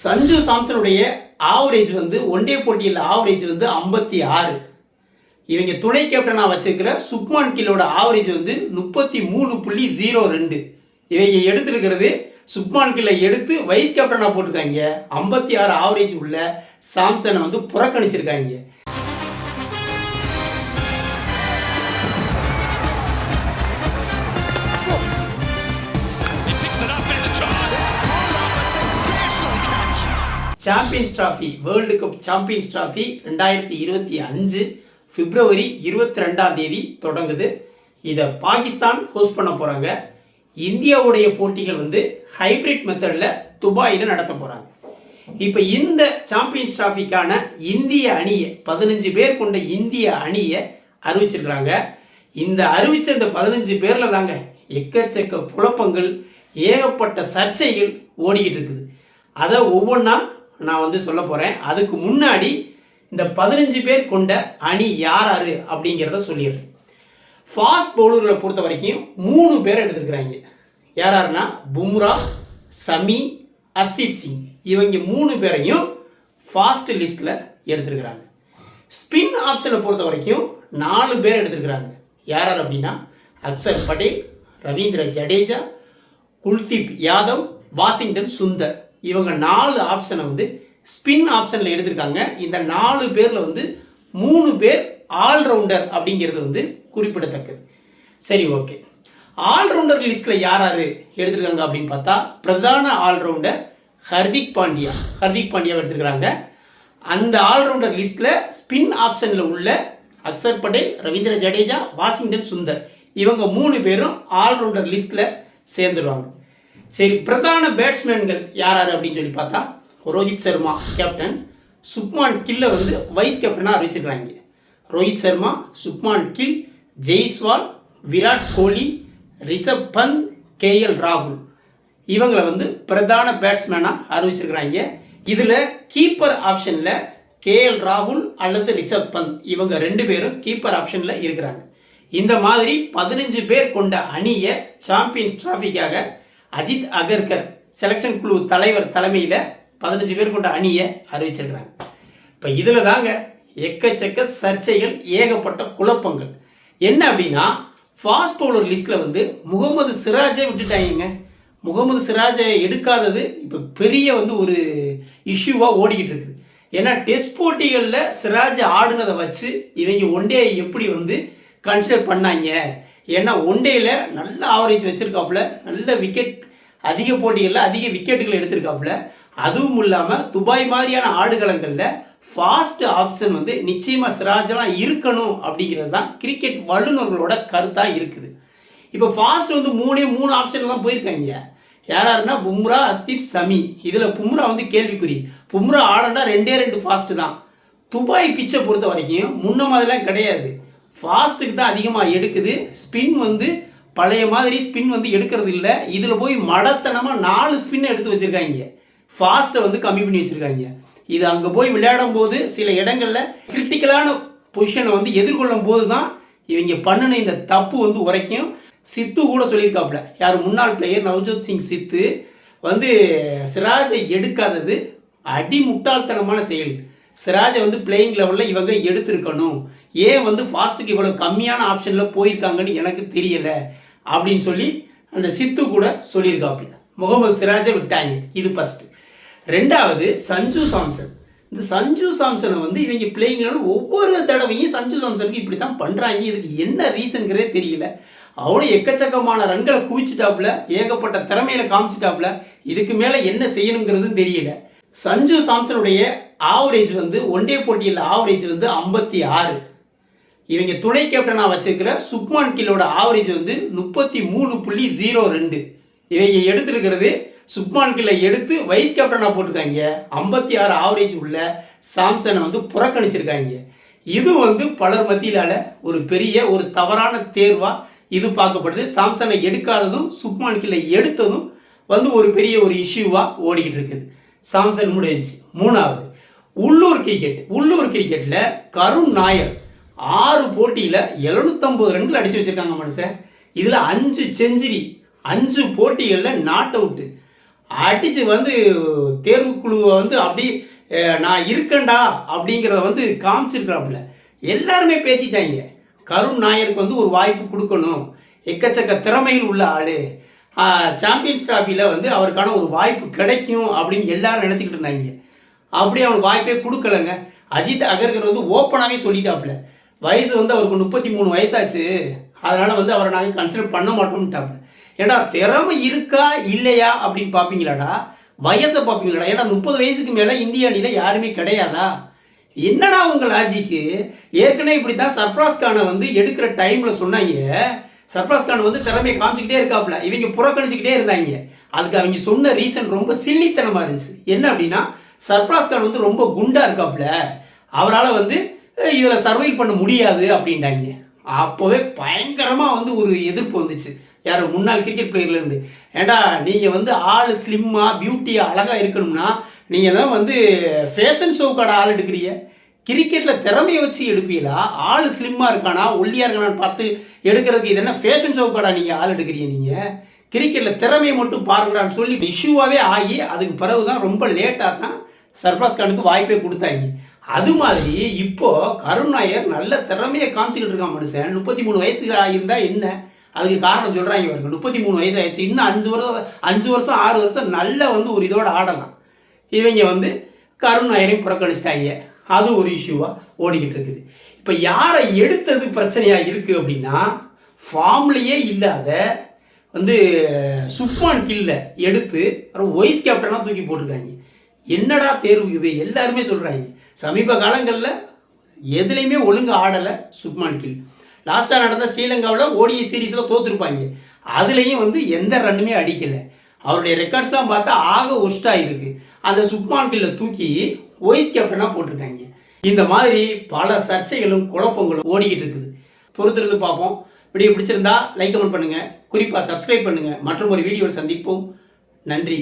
சஞ்சு சாம்சனுடைய ஆவரேஜ் வந்து ஒன்டே போட்டியில் ஆவரேஜ் வந்து ஐம்பத்தி ஆறு. இவங்க துணை கேப்டனாக வச்சிருக்கிற சுக்மான் கில்லோட ஆவரேஜ் வந்து முப்பத்தி மூணு புள்ளி ஜீரோ ரெண்டு. இவங்க எடுத்திருக்கிறது சுப்மான் கில்லை எடுத்து வைஸ் கேப்டனாக போட்டிருக்காங்க. ஐம்பத்தி ஆறு ஆவரேஜ் உள்ள சாம்சனை வந்து புறக்கணிச்சிருக்காங்க. Champions Trophy World Cup Champions Trophy ரெண்டாயிரத்தி இருபத்தி அஞ்சு பிப்ரவரி இருபத்தி ரெண்டாம் தேதி தொடங்குது. இதை பாகிஸ்தான் ஹோஸ்ட் பண்ண போகிறாங்க இந்தியாவுடைய போட்டிகள் வந்து ஹைபிரிட் மெத்தடில் துபாயில் நடத்த போகிறாங்க இப்போ இந்த சாம்பியன்ஸ் டிராஃபிக்கான இந்திய அணியை பதினஞ்சு பேர் கொண்ட இந்திய அணியை அறிவிச்சிருக்கிறாங்க. இந்த அறிவிச்ச இந்த பதினஞ்சு பேரில் தாங்க எக்கச்சக்க குழப்பங்கள் ஏகப்பட்ட சர்ச்சைகள் ஓடிக்கிட்டு இருக்குது. அதை ஒவ்வொன்றா நான் வந்து சொல்ல போகிறேன் அதுக்கு முன்னாடி இந்த பதினஞ்சு பேர் கொண்ட அணி யார் யார் அப்படிங்கிறத சொல்லிடுறேன் ஃபாஸ்ட் பவுலர்களை பொறுத்த வரைக்கும் மூணு பேர் எடுத்துருக்குறாங்க. யார் யாருன்னா? பும்ரா சமி அஸ்தீப் சிங். இவங்க மூணு பேரையும் ஃபாஸ்ட் லிஸ்ட்டில் எடுத்துருக்குறாங்க. ஸ்பின் ஆப்ஷனை பொறுத்த வரைக்கும் நாலு பேர் எடுத்துருக்குறாங்க. யார் யார் அப்படின்னா? அக்சர் பட்டேல் ரவீந்திர ஜடேஜா குல்தீப் யாதவ் வாஷிங்டன் சுந்தர். இவங்க நாலு ஆப்ஷனை வந்து ஸ்பின் ஆப்ஷனில் எடுத்திருக்காங்க. இந்த நாலு பேரில் வந்து மூணு பேர் ஆல்ரவுண்டர் அப்படிங்கிறது வந்து குறிப்பிடத்தக்கது. சரி ஓகே ஆல்ரவுண்டர் லிஸ்ட்டில் யார் யார் எடுத்திருக்காங்க அப்படின்னு பார்த்தா பிரதான ஆல்ரவுண்டர் ஹர்திக் பாண்டியா. ஹர்திக் பாண்டியா எடுத்திருக்கிறாங்க. அந்த ஆல்ரவுண்டர் லிஸ்ட்டில் ஸ்பின் ஆப்ஷனில் உள்ள அக்சர் பட்டேல் ரவீந்திர ஜடேஜா வாஷிங்டன் சுந்தர் இவங்க மூணு பேரும் ஆல்ரவுண்டர் லிஸ்ட்டில் சேர்ந்துருவாங்க. சரி பிரதான பேட்ஸ்மேன்கள் யார் யார் அப்படின்னு சொல்லி பார்த்தா ரோஹித் சர்மா கேப்டன் சுப்மான் கில்லை வந்து வைஸ் கேப்டனாக அறிவிச்சிருக்கிறாங்க. ரோஹித் சர்மா சுப்மான் கில் ஜெய்ஸ்வால் விராட் கோலி ரிஷப் பந்த் கேஎல் ராகுல். இவங்களை வந்து பிரதான பேட்ஸ்மேனாக அறிவிச்சிருக்கிறாங்க. இதில் கீப்பர் ஆப்ஷனில் கேஎல் ராகுல் அல்லது ரிஷப் பந்த் இவங்க ரெண்டு பேரும் கீப்பர் ஆப்ஷனில் இருக்கிறாங்க. இந்த மாதிரி பதினஞ்சு பேர் கொண்ட அணியை சாம்பியன்ஸ் டிராஃபிக்காக அஜித் அகர்கர் செலெக்ஷன் குழு தலைவர் தலைமையில் பதினஞ்சு பேர் கொண்ட அணியை அறிவிச்சிருக்கிறாங்க. இப்போ இதில் தாங்க எக்கச்சக்க சர்ச்சைகள் ஏகப்பட்ட குழப்பங்கள். என்ன அப்படின்னா ஃபாஸ்ட் பவுலர் லிஸ்ட்டில் வந்து முகமது சிராஜை விட்டுட்டாங்க முகமது சிராஜை எடுக்காதது இப்போ பெரிய வந்து ஒரு இஷ்யூவாக ஓடிக்கிட்டு இருக்குது. ஏன்னா டெஸ்ட் போட்டிகளில் சிராஜ் ஆடுனதை வச்சு இவங்க ஒன்டே எப்படி வந்து கன்சிடர் பண்ணாங்க ஏன்னா ஒன்டேயில் நல்ல ஆவரேஜ் வச்சுருக்காப்புல நல்ல விக்கெட் அதிக போட்டிகளில் அதிக விக்கெட்டுகள் எடுத்திருக்காப்புல. அதுவும் இல்லாமல் துபாய் மாதிரியான ஆடுகளங்களில் ஃபாஸ்ட் ஆப்ஷன் வந்து நிச்சயமாக சிராஜெலாம் இருக்கணும் அப்படிங்கிறது தான் கிரிக்கெட் வல்லுநர்களோட கருத்தாக இருக்குது. இப்போ ஃபாஸ்ட் வந்து மூணே மூணு ஆப்ஷன் தான் போயிருக்காங்க. யார் யாருன்னா பும்ரா அஸ்தீப் சமி. இதில் பும்ரா வந்து கேள்விக்குறி. பும்ரா ஆடண்டா ரெண்டே ரெண்டு ஃபாஸ்ட்டு தான். துபாய் பிச்சை பொறுத்த வரைக்கும் முன்ன மாதிரிலாம் கிடையாது. ஃபாஸ்ட்டுக்கு தான் அதிகமாக எடுக்குது. ஸ்பின் வந்து பழைய மாதிரி ஸ்பின் வந்து எடுக்கிறது இல்லை. இதில் போய் மடத்தனமாக நாலு ஸ்பின் எடுத்து வச்சுருக்காங்க. ஃபாஸ்ட்டை வந்து கம்மி பண்ணி வச்சுருக்காங்க. இது அங்கே போய் விளையாடும் போது சில இடங்களில் கிரிட்டிக்கலான பொசிஷனை வந்து எதிர்கொள்ளும் போது தான் இவங்க பண்ணின இந்த தப்பு வந்து உரைக்கும். சித்து கூட சொல்லியிருக்காப்புல. யார் முன்னாள் பிளேயர் நவ்ஜோத் சிங் சித்து வந்து சிராஜை எடுக்காதது அடி முட்டாள்தனமான செயல். சிராஜை வந்து பிளேயிங் லெவலில் இவங்க எடுத்திருக்கணும். ஏன் வந்து ஃபாஸ்ட்டுக்கு இவ்வளோ கம்மியான ஆப்ஷனில் போயிருக்காங்கன்னு எனக்கு தெரியலை அப்படின்னு சொல்லி அந்த சித்து கூட சொல்லியிருக்காப்புல. முகமது சிராஜை விட்டாங்க. இது ஃபஸ்ட்டு ரெண்டாவது சஞ்சு சாம்சன். இந்த சஞ்சு சாம்சனை வந்து இவங்க பிள்ளைங்களும் ஒவ்வொரு தடவையும் சஞ்சு சாம்சனுக்கு இப்படி தான் பண்ணுறாங்க இதுக்கு என்ன ரீசன்கிறதே தெரியல. அவ்வளோ எக்கச்சக்கமான ரன்களை குவிச்சிட்டாப்புல ஏகப்பட்ட திறமையில காமிச்சிட்டாப்புல இதுக்கு மேலே என்ன செய்யணுங்கிறதும் தெரியல. சஞ்சு சாம்சனுடைய ஆவரேஜ் வந்து ஒன்டே போட்டியில் ஆவரேஜ் வந்து ஐம்பத்தி ஆறு. இவங்க துணை கேப்டனாக வச்சிருக்கிற சுப்மான் கில்லோட ஆவரேஜ் வந்து முப்பத்தி மூணு புள்ளி ஜீரோ ரெண்டு. இவங்க எடுத்திருக்கிறது சுப்மான் கில்லை எடுத்து வைஸ் கேப்டனாக போட்டிருக்காங்க. ஐம்பத்தி ஆறு ஆவரேஜ் உள்ள சாம்சனை வந்து புறக்கணிச்சிருக்காங்க. இது வந்து பலர் மத்தியிலால ஒரு பெரிய ஒரு தவறான தேர்வாக இது பார்க்கப்படுது. சாம்சனை எடுக்காததும் சுப்மான் கில்லை எடுத்ததும் வந்து ஒரு பெரிய ஒரு இஷ்யூவாக ஓடிக்கிட்டு இருக்குது. சாம்சன் முடிஞ்சு மூணாவது. உள்ளூர் கிரிக்கெட் உள்ளூர் கிரிக்கெட்டில் கருண் நாயர் ஆறு போட்டியில் எழுநூத்தம்பது ரன்கள் அடித்து வச்சுருக்காங்க மனுஷன். இதில் அஞ்சு செஞ்சுரி அஞ்சு போட்டிகளில் நாட் அவுட்டு அடிச்சு வந்து தேர்வுக்குழுவை வந்து அப்படி நான் இருக்கேன்டா அப்படிங்கிறத வந்து காமிச்சிருக்கிறாப்புல. எல்லாருமே பேசிட்டாங்க. கருண் நாயருக்கு வந்து ஒரு வாய்ப்பு கொடுக்கணும். எக்கச்சக்க திறமையில் உள்ள ஆள். சாம்பியன்ஸ் டிராஃபியில் வந்து அவருக்கான ஒரு வாய்ப்பு கிடைக்கும் அப்படின்னு எல்லாரும் நினச்சிக்கிட்டு இருந்தாங்க. அப்படி அவனுக்கு வாய்ப்பே கொடுக்கலங்க. அஜித் அகர்கர் வந்து ஓப்பனாகவே சொல்லிட்டாப்புல. வயசு வந்து அவருக்கு முப்பத்தி மூணு வயசாச்சு. அதனால் வந்து அவரை நாங்கள் கன்சிடர் பண்ண மாட்டோம்ட்டாப்புல ஏன்னா திறமை இருக்கா இல்லையா அப்படின்னு பார்ப்பீங்களாடா வயசை பார்ப்பீங்களாடா ஏன்னா முப்பது வயசுக்கு மேலே இந்திய அணியில் யாருமே கிடையாதா? என்னடா உங்கள் லாஜிக்கு ஏற்கனவே இப்படி தான் சர்ப்ராஸ் கானை வந்து எடுக்கிற டைமில் சொன்னாங்க. சர்ப்ராஸ் கான் வந்து திறமையை காமிச்சிக்கிட்டே இருக்காப்புல. இவங்க புறக்கணிச்சுக்கிட்டே இருந்தாங்க. அதுக்கு அவங்க சொன்ன ரீசன் ரொம்ப சில்லித்தனமாக இருந்துச்சு. என்ன அப்படின்னா சர்ப்ராஸ் கான் வந்து ரொம்ப குண்டாக இருக்காப்புல. அவரால் வந்து இதில் சர்வைவ் பண்ண முடியாது அப்படின்ட்டாங்க. அப்போவே பயங்கரமாக வந்து ஒரு எதிர்ப்பு வந்துச்சு. யார் முன்னாள் கிரிக்கெட் பிளேயர்லேருந்து ஏண்டா நீங்கள் வந்து ஆள் ஸ்லிம்மாக பியூட்டியாக அழகாக இருக்கணும்னா நீங்கள் தான் வந்து ஃபேஷன் ஷோக்கான ஆள் எடுக்கிறீங்க. கிரிக்கெட்டில் திறமையை வச்சு எடுப்பீங்களா? ஆள் ஸ்லிம்மாக இருக்கானா ஒல்லியாக இருக்கானான்னு பார்த்து எடுக்கிறதுக்கு இது என்ன ஃபேஷன் ஷோக்காடா நீங்கள் ஆள் எடுக்கிறீங்க நீங்கள் கிரிக்கெட்டில் திறமையை மட்டும் பாருங்கடான்னு சொல்லி இஷ்யூவாகவே ஆகி அதுக்கு பிறகு தான் ரொம்ப லேட்டாக தான் சர்ஃபாஸ் கானுக்கு வாய்ப்பே கொடுத்தாங்க. அது மாதிரி இப்போ கருண் நாயர் நல்ல திறமையை காமிச்சிக்கிட்டு இருக்கான் மனுஷன். முப்பத்தி மூணு வயசு ஆகியிருந்தா என்ன? அதுக்கு காரணம் சொல்கிறாங்க பாருங்க. முப்பத்தி மூணு வயசு ஆயிடுச்சு இன்னும் அஞ்சு வருஷம் அஞ்சு வருஷம் ஆறு வருஷம் நல்ல வந்து ஒரு இதோட ஆடலாம். இவங்க வந்து கருண் நாயரையும் புறக்கணிச்சிட்டாங்க. அது ஒரு இஷ்யூவாக ஓடிக்கிட்டு இருக்குது. இப்போ யாரை எடுத்தது பிரச்சனையாக இருக்குது அப்படின்னா ஃபார்ம்லேயே இல்லாத வந்து சுப்மான் கில்ல எடுத்து அப்புறம் ஒய்ஸ் கேப்டனாக தூக்கி போட்டிருக்காங்க. என்னடா தேர்வு இது? எல்லாருமே சொல்கிறாங்க சமீப காலங்களில் எதுலேயுமே ஒழுங்கு ஆடலை சுப்மான் கில். லாஸ்ட்டாக நடந்த ஸ்ரீலங்காவில் ஓடிஐ சீரீஸில் தோற்றுருப்பாங்க அதுலேயும் வந்து எந்த ரன்னுமே அடிக்கலை. அவருடைய ரெக்கார்ட்ஸ்லாம் பார்த்தா ஆக ஒஸ்ட்டாக இருக்குது அந்த சுப்மான் கில்லை தூக்கி ஒய்ஸ் கேப்டனாக போட்டிருக்காங்க. இந்த மாதிரி பல சர்ச்சைகளும் குழப்பங்களும் ஓடிக்கிட்டு இருக்குது. பொறுத்திருந்து பார்ப்போம். வீடியோ பிடிச்சிருந்தா லைக் கமெண்ட் பண்ணுங்கள் குறிப்பாக சப்ஸ்கிரைப் பண்ணுங்கள் மற்றும் ஒரு வீடியோவில் சந்திப்போம். நன்றி.